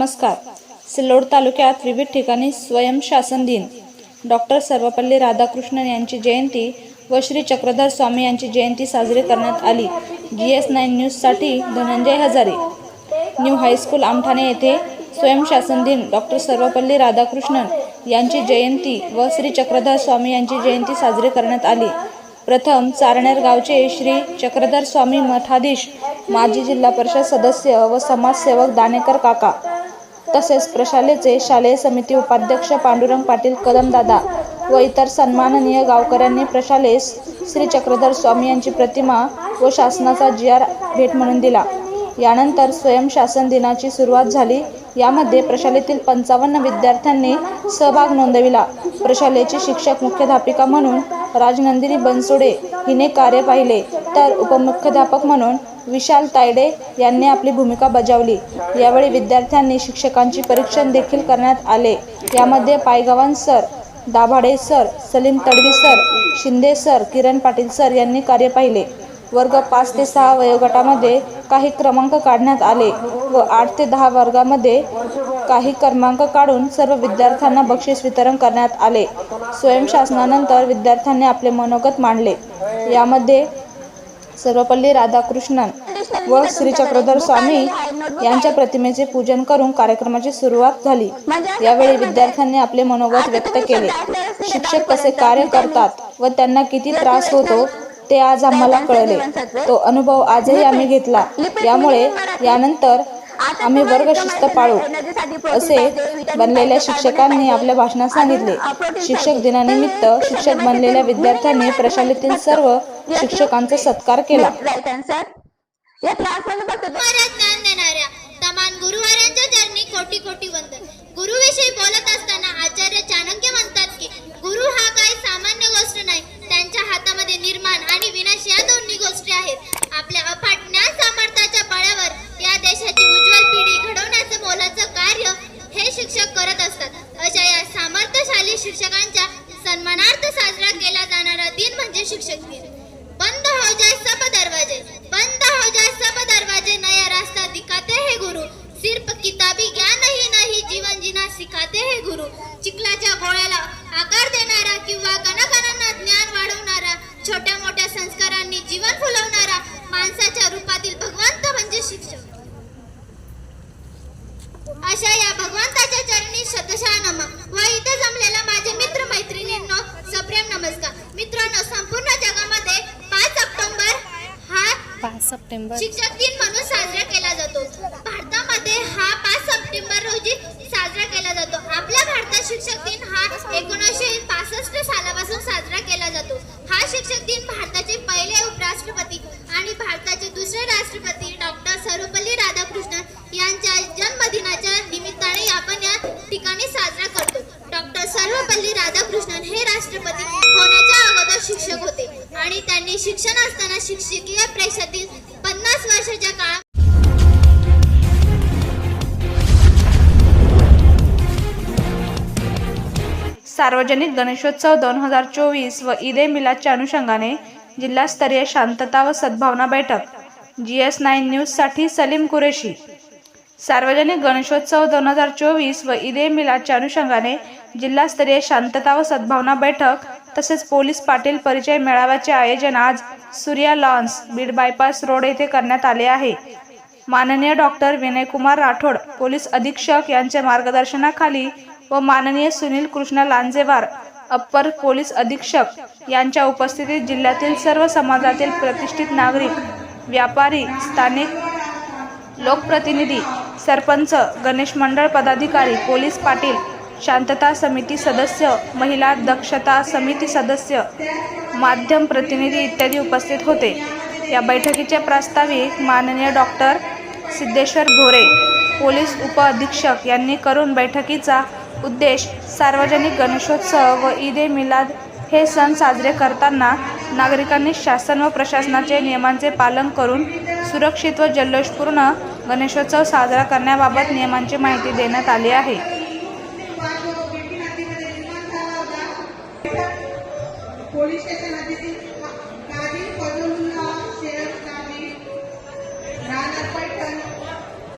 नमस्कार. सिल्लोड तालुक्यात विविध ठिकाणी स्वयंशासन दिन. डॉक्टर सर्वपल्ली राधाकृष्णन यांची जयंती व श्री चक्रधर स्वामी यांची जयंती साजरी करण्यात आली. जी एस नाईन न्यूजसाठी Dhananjay Hazare. New high school Amthane येथे स्वयंशासन दिन. डॉक्टर सर्वपल्ली राधाकृष्णन यांची जयंती व श्री चक्रधर स्वामी यांची जयंती साजरी करण्यात आली. प्रथम चारनेर गावचे श्री चक्रधर स्वामी मठाधीश माजी जिल्हा परिषद सदस्य व समाजसेवक दानेकर काका. तसेच प्रशालेचे शालेय समिती उपाध्यक्ष पांडुरंग पाटील कदमदादा व इतर सन्माननीय गावकऱ्यांनी प्रशालेस श्री चक्रधर स्वामी यांची प्रतिमा व शासनाचा जी आर भेट म्हणून दिला. यानंतर स्वयंशासन दिनाची सुरुवात झाली. यामध्ये प्रशालेतील पंचावन्न विद्यार्थ्यांनी सहभाग नोंदविला. प्रशालेचे शिक्षक मुख्याध्यापिका म्हणून राजनंदिनी बनसोडे हिने कार्य पाहिले. तर उपमुख्याध्यापक म्हणून विशाल तायडे यांनी आपली भूमिका बजावली. यावेळी विद्यार्थ्यांनी शिक्षकांची परीक्षण देखील करण्यात आले. यामध्ये Paygavan sir Dabhade sir Salim Tadvi sir Shinde sir Kiran Patil sir यांनी कार्य पाहिले. वर्ग पाच ते सहा वयोगटामध्ये काही क्रमांक काढण्यात आले व आठ ते दहा वर्गामध्ये काही क्रमांक काढून सर्व विद्यार्थ्यांना बक्षीस वितरण करण्यात आले. स्वयंशासनानंतर विद्यार्थ्यांनी आपले मनोगत मांडले. यामध्ये सर्वपल्ली राधाकृष्णन व श्री चक्रधर स्वामी यांच्या प्रतिमेचे पूजन करून कार्यक्रमाची सुरुवात झाली. यावेळी विद्यार्थ्यांनी आपले मनोगत व्यक्त केले. शिक्षक कसे कार्य करतात व त्यांना किती त्रास होतो ते आज आम्हाला कळले. तो अनुभव आजही आम्ही घेतला. यामुळे यानंतर आम्ही वर्ग शिस्त पाळू. असे बनलेल्या शिक्षकांनी आपल्या भाषणात सांगितले. शिक्षक दिनानिमित्त शिक्षक बनलेल्या विद्यार्थ्यांनी प्रशालेतील सर्व शिक्षकांचा सत्कार केला. शिक्षकांच्या सन्मानार्थ साजरा केला जाणारा दिन म्हणजे शिक्षक दिन. बंद हो जाए सब दरवाजे बंद हो जाए सब दरवाजे नया रास्ता दिखाते हैं गुरु. सिर्फ किताबी ज्ञान ही नाही जीवन जीना सिखाते हैं गुरु. चिखलाच्या गोळ्याला आकार देणारा किंवा कणाकणांना ज्ञान वाढवणारा छोट्या मोठ्या संस्कारांनी जीवन फुलवणारा माणसाच्या रूपातील भगवंत म्हणजे शिक्षक. अशा या भगवंत नमस्कार. मित्रांनो संपूर्ण जगामध्ये पाच ऑक्टोबर हा पाच सप्टेंबर. शिक्षक दिन म्हणून साजरा केला जातो. भारतामध्ये हा पाच सप्टेंबर रोजी साजरा केला जातो. आपल्या भारतात शिक्षक दिन हा एकोणीसशे पासष्ट सालापासून साजरा केला जातो हा शिक्षक दिन भारताचे पहिले उपराष्ट्रपती आणि भारताचे दुसरे राष्ट्रपती डॉक्टर सर्वपल्ली राधाकृष्णन यांच्या जन्मदिनाच्या निमित्ताने आपण या ठिकाणी साजरा करतो डॉक्टर सर्वपल्ली राधाकृष्णन हे राष्ट्रपती होण्याच्या अगोदर शिक्षक होते आणि शिक्षण असताना शिक्षकीय पेशातील पन्नास वर्षाच्या काळात सार्वजनिक गणेशोत्सव दोन हजार चोवीस व ईद ए मिलादच्या अनुषंगाने जिल्हास्तरीय शांतता व सद्भावना बैठक जी एस नाईन न्यूजसाठी सलीम कुरेशी. सार्वजनिक गणेशोत्सव दोन हजार चोवीस व ईद ए मिलादच्या अनुषंगाने जिल्हास्तरीय शांतता व सद्भावना बैठक तसेच पोलीस पाटील परिचय मेळाव्याचे आयोजन आज Surya lawns Beed bypass road येथे करण्यात आले आहे. माननीय डॉक्टर विनयकुमार राठोड पोलीस अधीक्षक यांच्या मार्गदर्शनाखाली व माननीय सुनील कृष्ण लांजेवार अप्पर पोलीस अधीक्षक यांच्या उपस्थितीत जिल्ह्यातील सर्व समाजातील प्रतिष्ठित नागरिक व्यापारी स्थानिक लोकप्रतिनिधी सरपंच गणेश मंडळ पदाधिकारी पोलीस पाटील शांतता समिती सदस्य महिला दक्षता समिती सदस्य माध्यम प्रतिनिधी इत्यादी उपस्थित होते. या बैठकीचे प्रास्ताविक माननीय डॉक्टर सिद्धेश्वर भोरे पोलीस उपअधीक्षक यांनी करून बैठकीचा उद्देश सार्वजनिक गणेशोत्सव व ईद ए मिलाद हे सण साजरे करताना नागरिकांनी शासन व प्रशासनाचे नियमांचे पालन करून सुरक्षित व जल्लोषपूर्ण गणेशोत्सव साजरा करण्याबाबत नियमांची माहिती देण्यात आली आहे. पोलीस स्टेशन आधी